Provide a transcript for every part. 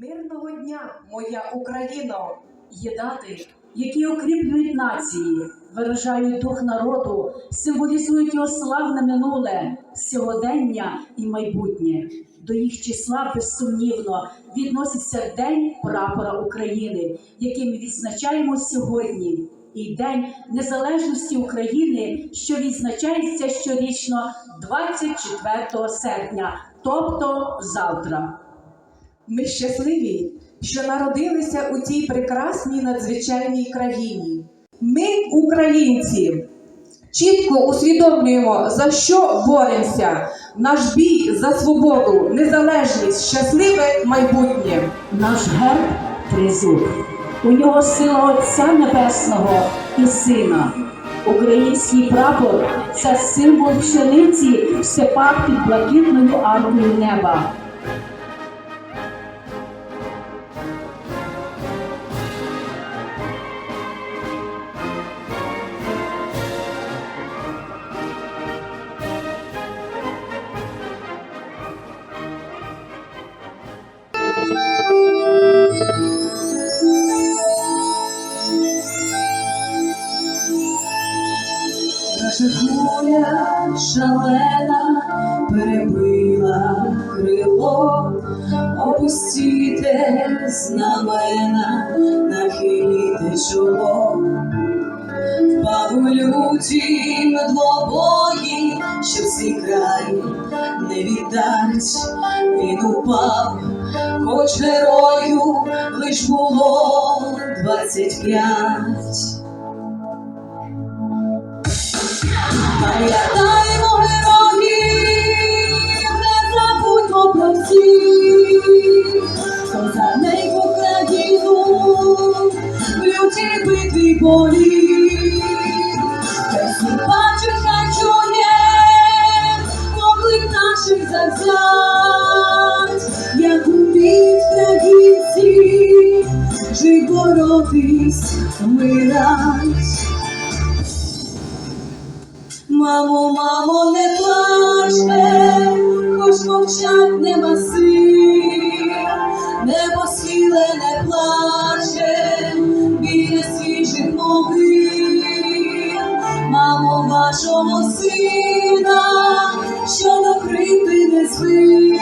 Мирного дня, моя Україно! Є дати, які окріплюють нації, виражають дух народу, символізують його славне минуле, сьогодення і майбутнє. До їх числа безсумнівно відноситься День прапора України, яким відзначаємо сьогодні, і День Незалежності України, що відзначається щорічно 24 серпня, тобто завтра. Ми щасливі, що народилися у цій прекрасній надзвичайній країні. Ми, українці, чітко усвідомлюємо, за що боремося. Наш бій за свободу, незалежність, щасливе майбутнє. Наш герб тризуб. У нього сила Отця Небесного і Сина. Український прапор це символ пшениці в степах під блакитною аркою неба. Перебила крило, опустіте знамена, нахиліте чоло, впав у люті двобої, що всій край не віддать, він упав, хоч герою лиш було двадцять п'ять. Хто за неї Україну в лютій битві болів. Хай всі. Мамо, мамо, не хоч мовчать нема сил, небо сіле не плаче біля свіжих могил. Мамо, вашого сина, що до крити не звик,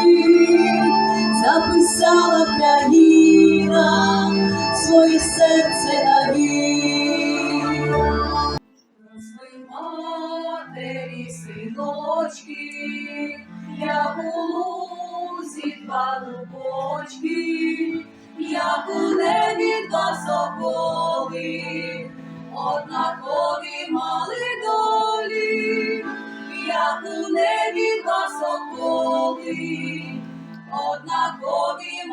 записала країна своє серце на вік. Росли матері, синочки, як у лузі два дубочки, як у небі два соколи, однакові мали долі, як у небі два соколи, однакові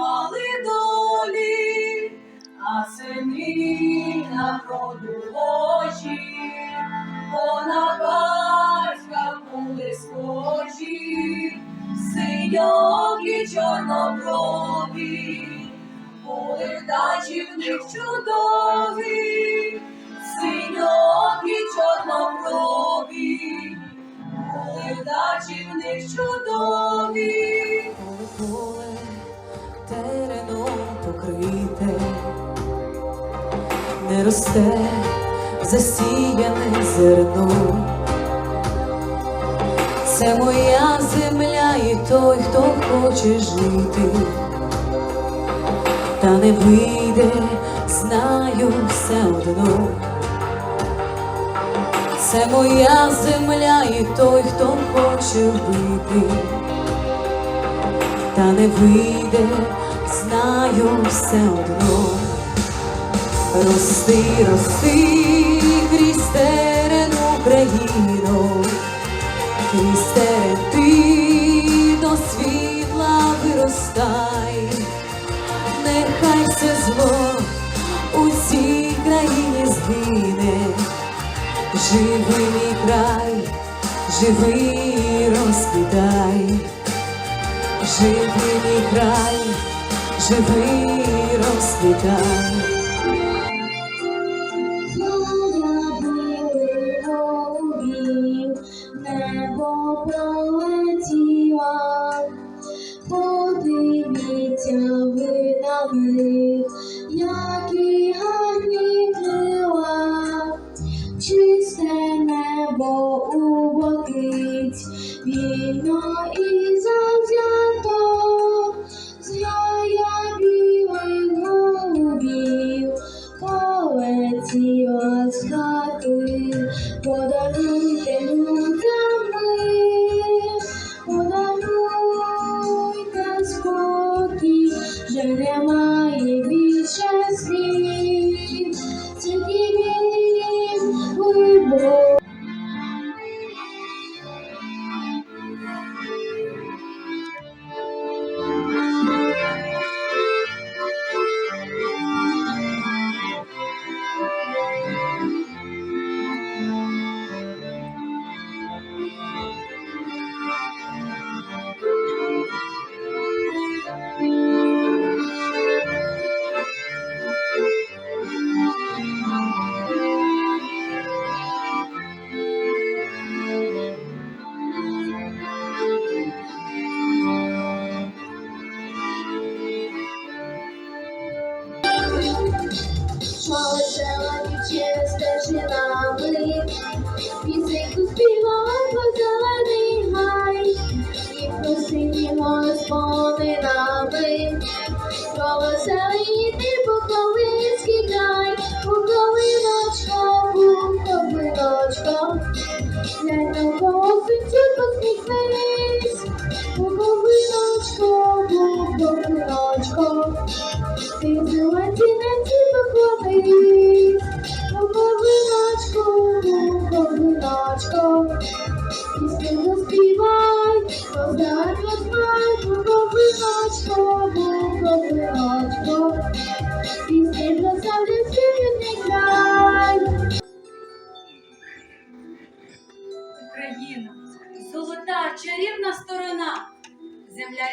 них чудові, синьокі чорноброві, були вдачі в них чудові. Поле тереном покрите, не росте засіяне зерно. Це моя земля і той, хто хоче жити, та не вийде, знаю все одно. Це моя земля і той, хто хоче вбити, та не вийде, знаю все одно. Рости, рости, живи мій край, живи і розквітай, живи край, живи і розквітай. Lord. Про веселий ти буковинський край, буковиночко, буковиночко, глянь на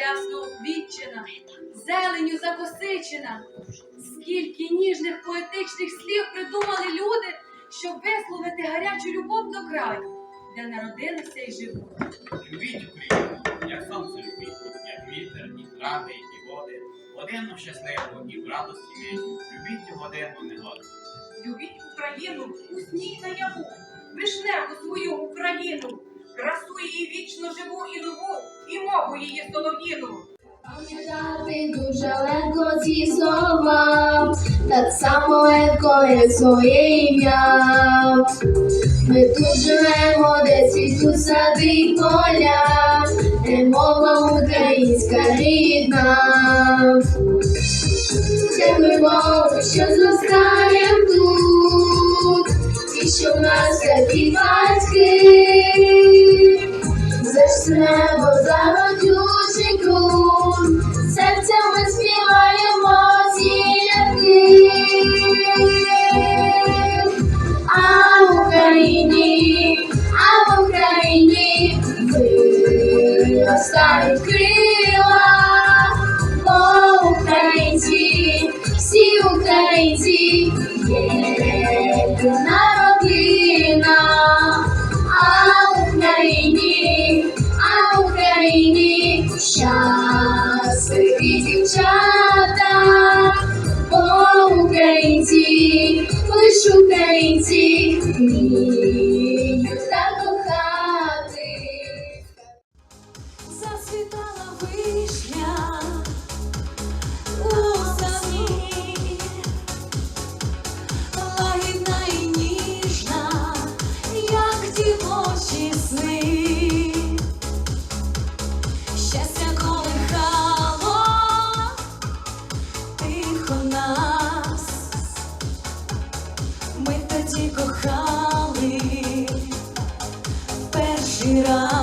рясно обвічена, зеленю закосичена. Скільки ніжних поетичних слів придумали люди, щоб висловити гарячу любов до краю, де народилися і живуть. Любіть Україну, як сонце любіть, як вітер, і трави, і води, годину щасливу і в радості мить, любіть годину негоди. Любіть Україну у сні й наяву, вишневу свою Україну, красу її вічно живу і нову, і мову її солов'їну. Пам'ятати дуже легко ці слова, так само легко, як своє ім'я. Ми тут живемо, де цвітуть сади й поля, де мова українська рідна. Дякую Богу, що зростаєм тут, і що в нас такі батьки. Небо за родючий ґрунт, серцями співаємо зірки. А в Україні, а в Україні виростають крила, бо українці, всі українці, єдина родина. А в Україні, українці Shira.